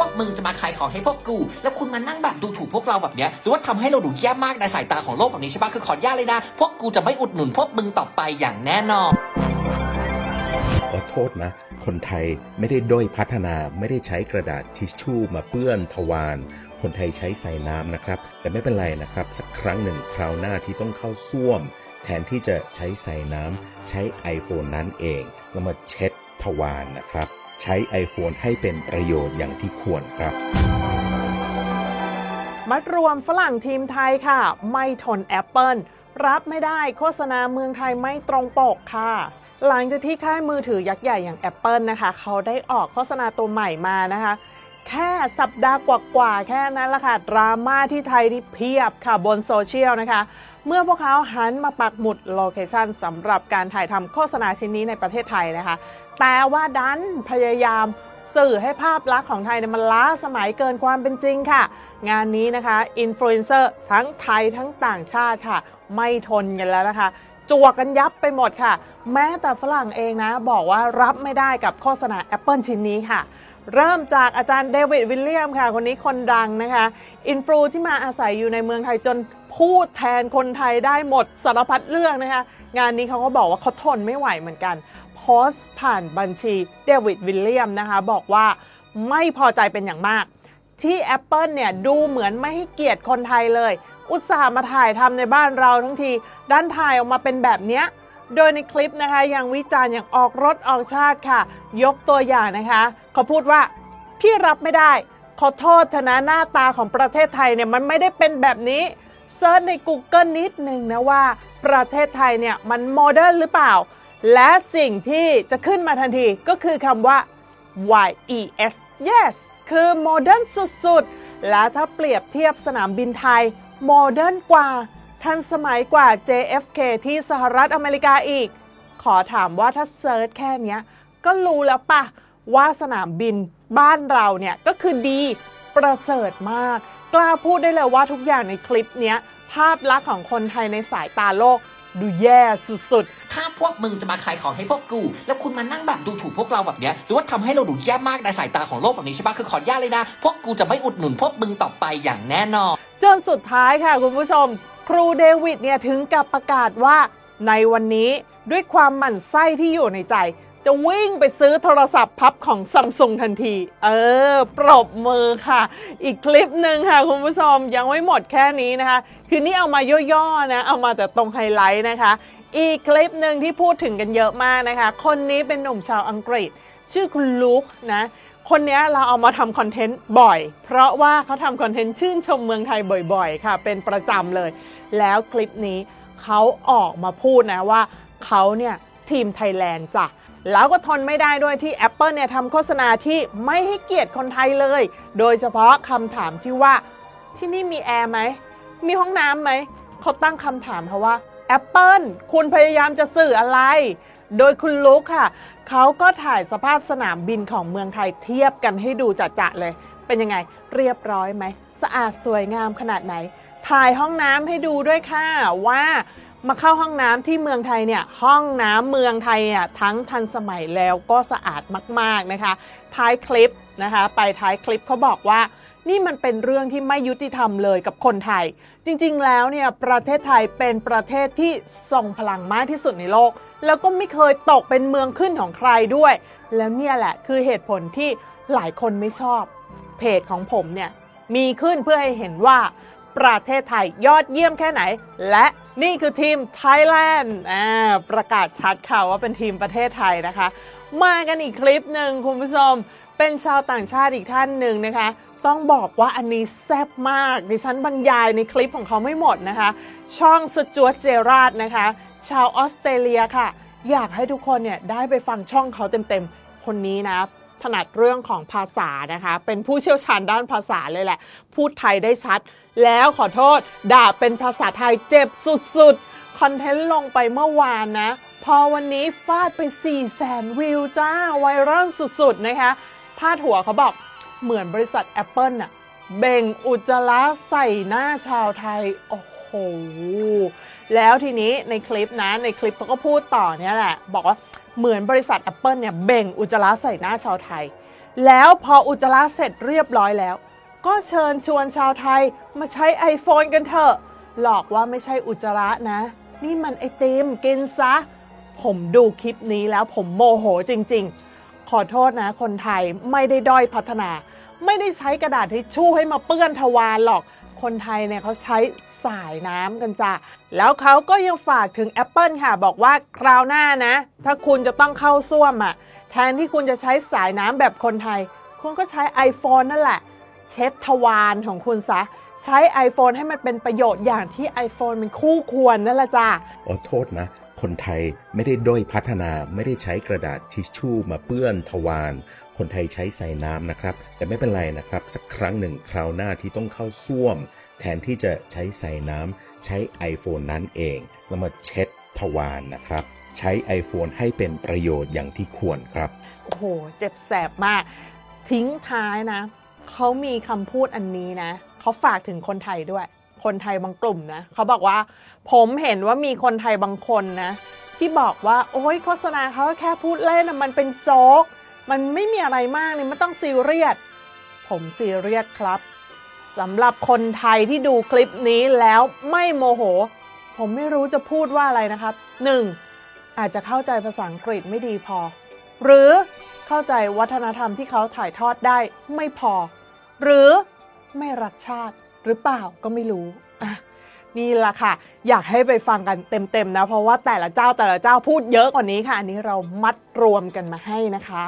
วกมึงจะมาขายของให้พวกกู แล้วคุณมานั่งแบบดูถูกพวกเราแบบเนี้ยหรือว่าทำให้เราดูแย่มากในสายตาของโลกแบบนี้ใช่ปะคือขออนุญาตเลยนะ พวกกูจะไม่อุดหนุนพวกมึงต่อไปอย่างแน่นอนขอโทษนะ คนไทยไม่ได้ด้อยพัฒนาไม่ได้ใช้กระดาษทิชชู่มาเปื้อนทวาร คนไทยใช้ใส่น้ำนะครับ แต่ไม่เป็นไรนะครับ สักครั้งหนึ่งคราวหน้าที่ต้องเข้าส้วม แทนที่จะใช้ใส่น้ำใช้ iPhone นั้นเอง แล้วมาเช็ดทวารนนะครับ ใช้ iPhone ให้เป็นประโยชน์อย่างที่ควรครับ มัดรวมฝรั่งทีมไทยค่ะ ไม่ทนแอปเปิลรับไม่ได้โฆษณาเมืองไทยไม่ตรงปกค่ะ หลังจากที่ค่ายมือถือยักษ์ใหญ่อย่าง Apple นะคะ เขาได้ออกโฆษณาตัวใหม่มานะคะ แค่สัปดาห์กว่าๆแค่นั้นละค่ะ ดราม่าที่ไทยที่เพียบค่ะบนโซเชียลนะคะ เมื่อพวกเขาหันมาปักหมุดโลเคชันสำหรับการถ่ายทำโฆษณาชิ้นนี้ในประเทศไทยนะคะ แต่ว่าดันพยายามสื่อให้ภาพลักษณ์ของไทยเนี่ยมันล้าสมัยเกินความเป็นจริงค่ะ งานนี้นะคะอินฟลูเอนเซอร์ทั้งไทยทั้งต่างชาติค่ะ ไม่ทนกันแล้วนะคะจวกกันยับไปหมดค่ะ แม้แต่ฝรั่งเองนะ บอกว่ารับไม่ได้กับโฆษณา Apple ชิ้นนี้ค่ะเริ่มจากอาจารย์เดวิดวิลเลียมค่ะ คนนี้คนดังนะคะ อินฟลูที่มาอาศัยอยู่ในเมืองไทยจนพูดแทนคนไทยได้หมดสารพัดเรื่องนะคะ งานนี้เขาก็บอกว่าเขาทนไม่ไหวเหมือนกัน โพสต์ผ่านบัญชีเดวิดวิลเลียมนะคะ บอกว่าไม่พอใจเป็นอย่างมาก ที่ Apple เนี่ย ดูเหมือนไม่ให้เกียรติคนไทยเลย อุตส่าห์มาถ่ายทำในบ้านเราทั้งทีด้านถ่ายออกมาเป็นแบบเนี้ย โดยในคลิปนะคะยังวิจารณ์อย่างออกรถออกชาติค่ะ ยกตัวอย่างนะคะ เขาพูดว่าพี่รับไม่ได้ ขอโทษเถอะนะหน้าตาของประเทศไทยเนี่ยมันไม่ได้เป็นแบบนี้เซิร์ชใน Google นิดนึงนะว่า ประเทศไทยเนี่ยมันโมเดิร์นหรือเปล่า และสิ่งที่จะขึ้นมาทันทีก็คือคำว่า YES yes คือโมเดิร์นสุดๆ และถ้าเปรียบเทียบสนามบินไทยโมเดิร์นกว่า ทันสมัยกว่า JFK ที่สหรัฐอเมริกาอีก ขอถามว่าถ้าเซิร์ชแค่เนี้ยก็รู้แล้วปะว่าสนามบินบ้านเราเนี่ยก็คือดีประเสริฐมาก กล้าพูดได้เลยว่าทุกอย่างในคลิปเนี้ยภาพลักษณ์ของคนไทยในสายตาโลกดูแย่สุดๆ ถ้าพวกมึงจะมาขายของให้พวกกู แล้วคุณมานั่งแบบดูถูกพวกเราแบบเนี้ย หรือว่าทำให้เราดูแย่มากในสายตาของโลกแบบนี้ใช่ปะคือขออนุญาตเลยนะ พวกกูจะไม่อุดหนุนพวกมึงต่อไปอย่างแน่นอน จนสุดท้ายค่ะคุณผู้ชม ครูเดวิดเนี่ยถึงกับประกาศว่าในวันนี้ด้วยความหมั่นไส้ที่อยู่ในใจ จะวิ่งไปซื้อโทรศัพท์พับของซัมซุงทันที เออ ปรบมือค่ะ อีกคลิปหนึ่งค่ะคุณผู้ชมยังไม่หมดแค่นี้นะคะ คือนี่เอามาย่อๆนะ เอามาแต่ตรงไฮไลท์นะคะ อีกคลิปหนึ่งที่พูดถึงกันเยอะมากนะคะ คนนี้เป็นหนุ่มชาวอังกฤษ ชื่อคุณลุคนะคนนี้เราเอามาทำคอนเทนต์บ่อย เพราะว่าเขาทำคอนเทนต์ชื่นชมเมืองไทยบ่อยๆ ค่ะ เป็นประจำเลย แล้วคลิปนี้เขาออกมาพูดนะว่าเขาเนี่ยทีมไทยแลนด์จ้ะแล้วก็ทนไม่ได้ด้วยที่ Apple เนี่ยทำโฆษณาที่ไม่ให้เกียรติคนไทยเลย โดยเฉพาะคำถามที่ว่าที่นี่มีแอร์ไหม มีห้องน้ำไหม เขาตั้งคำถามเขาว่า Apple คุณพยายามจะสื่ออะไร โดยคุณลุกค่ะ เขาก็ถ่ายสภาพสนามบินของเมืองไทยเทียบกันให้ดูจัดๆเลย เป็นยังไงเรียบร้อยไหม สะอาดสวยงามขนาดไหน ถ่ายห้องน้ำให้ดูด้วยค่ะว่ามาเข้าห้องน้ำที่เมืองไทยเนี่ยห้องน้ำเมืองไทยเนี่ยทั้งทันสมัยแล้วก็สะอาดมาก ๆนะคะ ท้ายคลิปนะคะ ไปท้ายคลิปเขาบอกว่า นี่มันเป็นเรื่องที่ไม่ยุติธรรมเลยกับคนไทย จริงๆ แล้วเนี่ยประเทศไทยเป็นประเทศที่ทรงพลังมากที่สุดในโลก แล้วก็ไม่เคยตกเป็นเมืองขึ้นของใครด้วย แล้วเนี่ยแหละคือเหตุผลที่หลายคนไม่ชอบ เพจของผมเนี่ยมีขึ้นเพื่อให้เห็นว่าประเทศไทยยอดเยี่ยมแค่ไหน และนี่คือทีมไทยแลนด์ประกาศชัดค่ะว่าเป็นทีมประเทศไทยนะคะ มากันอีกคลิปหนึ่งคุณผู้ชม เป็นชาวต่างชาติอีกท่านหนึ่งนะคะ ต้องบอกว่าอันนี้แซ่บมาก ดิฉันบรรยายในคลิปของเขาไม่หมดนะคะ ช่องสจวตเจราดนะคะ ชาวออสเตรเลียค่ะ อยากให้ทุกคนเนี่ยได้ไปฟังช่องเขาเต็มๆ คนนี้นะถนัดเรื่องของภาษานะคะ เป็นผู้เชี่ยวชาญด้านภาษาเลยแหละ พูดไทยได้ชัด แล้วขอโทษ ด่าเป็นภาษาไทยเจ็บสุดๆ คอนเทนต์ลงไปเมื่อวานนะ พอวันนี้ฟาดไป4 0 0แสนวิวจ้าไวรัลสุดๆนะคะพาดหัวเขาบอก เหมือนบริษัท Apple น่ะเบ่งอุจจาระใส่หน้าชาวไทย โอ้โห แล้วทีนี้ในคลิปนะ ในคลิปเขาก็พูดต่อเนี่ยแหละ บอกว่าเหมือนบริษัท Apple เนี่ยเบ่งอุจจาระใส่หน้าชาวไทย แล้วพออุจจาระเสร็จเรียบร้อยแล้ว ก็เชิญชวนชาวไทยมาใช้ iPhone กันเถอะ หลอกว่าไม่ใช่อุจจาระนะ นี่มันไอติมกินซะ ผมดูคลิปนี้แล้วผมโมโหจริง ๆ ขอโทษนะ คนไทยไม่ได้ด้อยพัฒนา ไม่ได้ใช้กระดาษทิชชู่ให้มาเปื้อนทวารหรอก คนไทยเนี่ยเขาใช้สายน้ำกันจ้ะแล้วเขาก็ยังฝากถึง Apple ค่ะ บอกว่าคราวหน้านะ ถ้าคุณจะต้องเข้าส้วมอะแทนที่คุณจะใช้สายน้ำแบบคนไทย คุณก็ใช้ iPhone นั่นแหละ เช็ดทวารของคุณซะ ใช้ iPhone ให้มันเป็นประโยชน์อย่างที่ iPhone มันคู่ควรนั่นแหละจ้ะขอโทษนะ คนไทยไม่ได้ด้อยพัฒนาไม่ได้ใช้กระดาษทิชชู่มาเปื้อนทวาร คนไทยใช้ใส่น้ำนะครับ แต่ไม่เป็นไรนะครับ สักครั้งหนึ่งคราวหน้าที่ต้องเข้าส้วม แทนที่จะใช้ใส่น้ำใช้ iPhone นั้นเองแล้วมาเช็ดทวารนะครับ ใช้ iPhone ให้เป็นประโยชน์อย่างที่ควรครับ โอ้โห เจ็บแสบมาก ทิ้งท้ายนะ เขามีคำพูดอันนี้นะ เขาฝากถึงคนไทยด้วย คนไทยบางกลุ่มนะเขาบอกว่า ผมเห็นว่ามีคนไทยบางคนนะ ที่บอกว่า โอ้ยโฆษณาเขาแค่พูดเล่นนะมันเป็นโจ๊ก มันไม่มีอะไรมากนี่ไม่ต้องซีเรียสผมซีเรียสครับสำหรับคนไทยที่ดูคลิปนี้แล้วไม่โมโห ผมไม่รู้จะพูดว่าอะไรนะครับ 1. อาจจะเข้าใจภาษาอังกฤษไม่ดีพอ หรือเข้าใจวัฒนธรรมที่เขาถ่ายทอดได้ไม่พอ หรือไม่รักชาติ หรือเปล่าก็ไม่รู้อะนี่แหละค่ะ อยากให้ไปฟังกันเต็มๆนะ เพราะว่าแต่ละเจ้าแต่ละเจ้าพูดเยอะกว่านี้ค่ะ อันนี้เรามัดรวมกันมาให้นะคะ